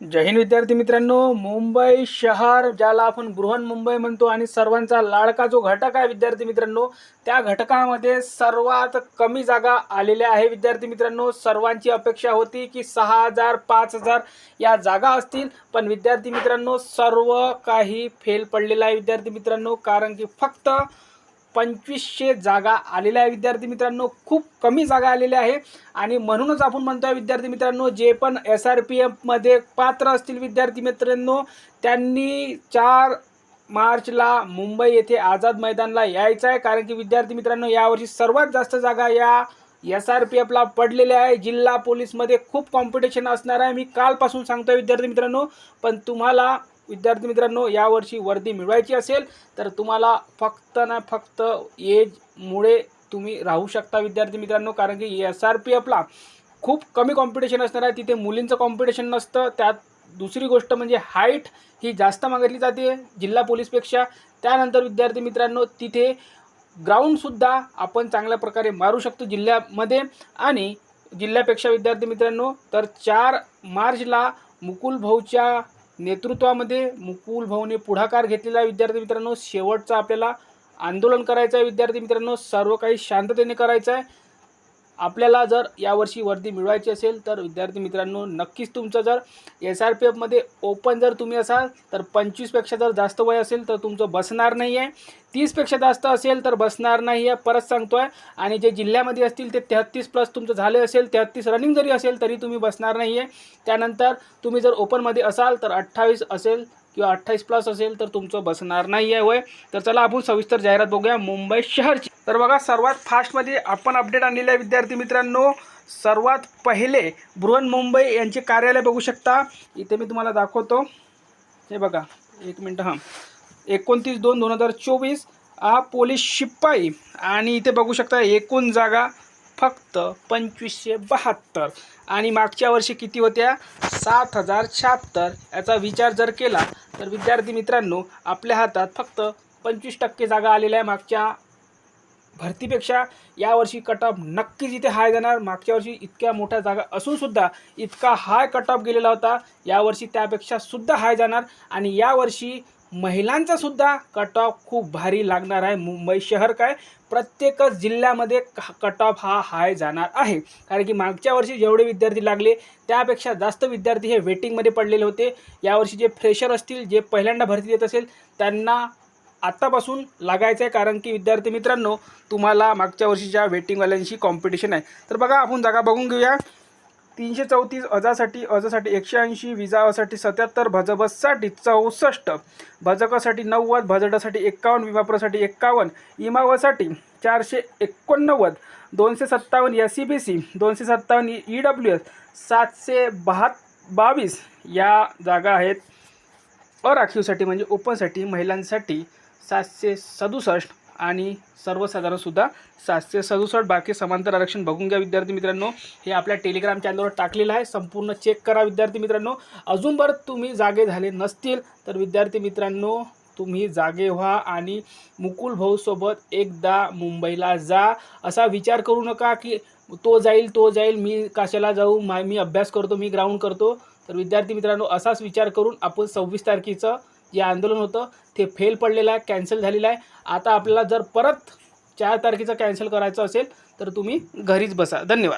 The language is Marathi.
जय हिंद विद्यार्थी मित्रांनो. मुंबई शहर ज्याला आपण बृहन मुंबई म्हणतो आणि सर्वांचा लाडका जो घटक आहे विद्यार्थी मित्रांनो त्या घटकामध्ये सर्वात कमी जागा आलेल्या आहे विद्यार्थी मित्रांनो. सर्वांची अपेक्षा होती की सहा हजार पाच हजार या जागा असतील. पण विद्यार्थी मित्रांनो सर्व काही फेल पडलेलं आहे विद्यार्थी मित्रांनो कारण की फक्त पंचवीसशे जागा आलेल्या आहे. विद्यार्थी मित्रांनो खूप कमी जागा आलेल्या आहे. आणि म्हणूनच आपण म्हणतोय विद्यार्थी मित्रांनो जे पण एस आर पी एफमध्ये पात्र असतील विद्यार्थी मित्रांनो त्यांनी चार मार्चला मुंबई येथे आझाद मैदानला यायचं आहे. कारण की विद्यार्थी मित्रांनो यावर्षी सर्वात जास्त जागा या एस आर पी एफला पडलेल्या आहे. जिल्हा पोलीसमध्ये खूप कॉम्पिटिशन असणार आहे. मी कालपासून सांगतोय विद्यार्थी मित्रांनो पण तुम्हाला विद्यार्थी मित्रांनो यावर्षी वर्दी मिळवायची असेल तर तुम्हाला फक्त ना फक्त एजमुळे तुम्ही राहू शकता विद्यार्थी मित्रांनो कारण की एस आर पी एफला खूप कमी कॉम्पिटिशन असणार आहे. तिथे मुलींचं कॉम्पिटिशन नसतं. त्यात दुसरी गोष्ट म्हणजे हाईट ही जास्त मागितली जाते जिल्हा पोलीसपेक्षा. त्यानंतर विद्यार्थी मित्रांनो तिथे ग्राउंडसुद्धा आपण चांगल्या प्रकारे मारू शकतो जिल्ह्यामध्ये. आणि जिल्ह्यापेक्षा विद्यार्थी मित्रांनो तर चार मार्चला मुकुल भाऊच्या नेतृत्वामध्ये मुकुल भाऊने पुढाकार घेतलेला आहे. विद्यार्थी मित्रांनो शेवटचा आपल्याला आंदोलन करायचं आहे. विद्यार्थी मित्रांनो सर्व काही शांततेने करायचं आहे. आपल्याला जर यावर्षी वर्दी मिळवायची असेल तर विद्यार्थी मित्रांनो नक्कीच तुमचं जर एस आर पी एफमध्ये ओपन जर तुम्ही असाल तर पंचवीसपेक्षा जर जास्त वय असेल तर तुमचं बसणार नाही आहे तीसपेक्षा जास्त असेल तर बसणार नाही आहे परत सांगतो आहे आणि जे जिल्ह्यामध्ये असतील ते तेहत्तीस प्लस तुमचं झाले असेल तेहत्तीस रनिंग जरी असेल तरी तुम्ही बसणार नाही आहे त्यानंतर तुम्ही जर ओपनमध्ये असाल तर अठ्ठावीस असेल किंवा अठ्ठावीस प्लस असेल तर तुमचं बसणार नाही आहे वय. तर चला आपण सविस्तर जाहिरात बघूया. मुंबई शहरची तर बघा सर्वात फास्टमध्ये आपण अपडेट आणलेले आहे विद्यार्थी मित्रांनो. सर्वात पहिले बृहन मुंबई यांचे कार्यालय बघू शकता. इथे मी तुम्हाला दाखवतो. हे बघा एक मिनटं हां. एकोणतीस दोन दोन हजार चोवीस हा पोलीस शिपाई. आणि इथे बघू शकता एकूण जागा फक्त पंचवीसशे बहात्तर. आणि मागच्या वर्षी किती होत्या? सात हजार शहात्तर. याचा विचार जर केला तर विद्यार्थी मित्रांनो आपल्या हातात फक्त पंचवीस टक्के जागा आलेल्या आहे मागच्या भरतीपेक्षा यावर्षी कट ऑफ नक्कीच इथे हाय जाणार. मागच्या वर्षी इतक्या मोठ्या जागा असूनसुद्धा इतका हाय कट ऑफ गेलेला होता. यावर्षी त्यापेक्षा सुद्धा हाय जाणार. आणि यावर्षी महिलांचा सुद्धा कट ऑफ खूप भारी लागणार आहे. मुंबई शहर काय? प्रत्येकच जिल्ह्यामध्ये कट ऑफ हा हाय जाणार आहे. कारण की मागच्या वर्षी जेवढे विद्यार्थी लागले त्यापेक्षा जास्त विद्यार्थी हे वेटिंगमध्ये पडलेले होते. यावर्षी जे फ्रेशर असतील जे पहिल्यांदा भरती देत असेल त्यांना आत्तापासून लागायचं आहे कारण की विद्यार्थी मित्रांनो तुम्हाला मागच्या वर्षीच्या वेटिंगवाल्यांशी कॉम्पिटिशन आहे. तर बघा आपण जागा बघून घेऊया. तीनशे चौतीस अजासाठी अजासाठी एकशे ऐंशी विजावासाठी सत्याहत्तर भजबससाठी चौसष्ट भजकासाठी नव्वद भजडासाठी एक्कावन्न विमाप्रसाठी एक्कावन्न इमावासाठी चारशे एकोणनव्वद दोनशे सत्तावन्न एस सी बी सी दोनशे सत्तावन्न ई डब्ल्यू एस सातशे बहा बावीस या जागा आहेत. अराखीवसाठी म्हणजे ओपनसाठी महिलांसाठी सातशे सदुसष्ट आणि सर्वसाधारणसुद्धा सातशे सदुसष्ट बाकी समांतर आरक्षण बघून घ्या विद्यार्थी मित्रांनो. हे आपल्या टेलिग्राम चॅनलवर टाकलेलं आहे. संपूर्ण चेक करा विद्यार्थी मित्रांनो. अजून बरं तुम्ही जागे झाले नसतील तर विद्यार्थी मित्रांनो तुम्ही जागे व्हा आणि मुकुल भाऊसोबत एकदा मुंबईला जा. असा विचार करू नका की तो जाईल तो जाईल मी कशाला जाऊ मा मी अभ्यास करतो मी ग्राउंड करतो. तर विद्यार्थी मित्रांनो असाच विचार करून आपण सव्वीस तारखेचं जे आंदोलन होतं ते फेल पडलेलं आहे कॅन्सल झालेलं आहे. आता आपल्याला जर परत चार तारखेचं कॅन्सल करायचं असेल तर तुम्ही घरीच बसा. धन्यवाद.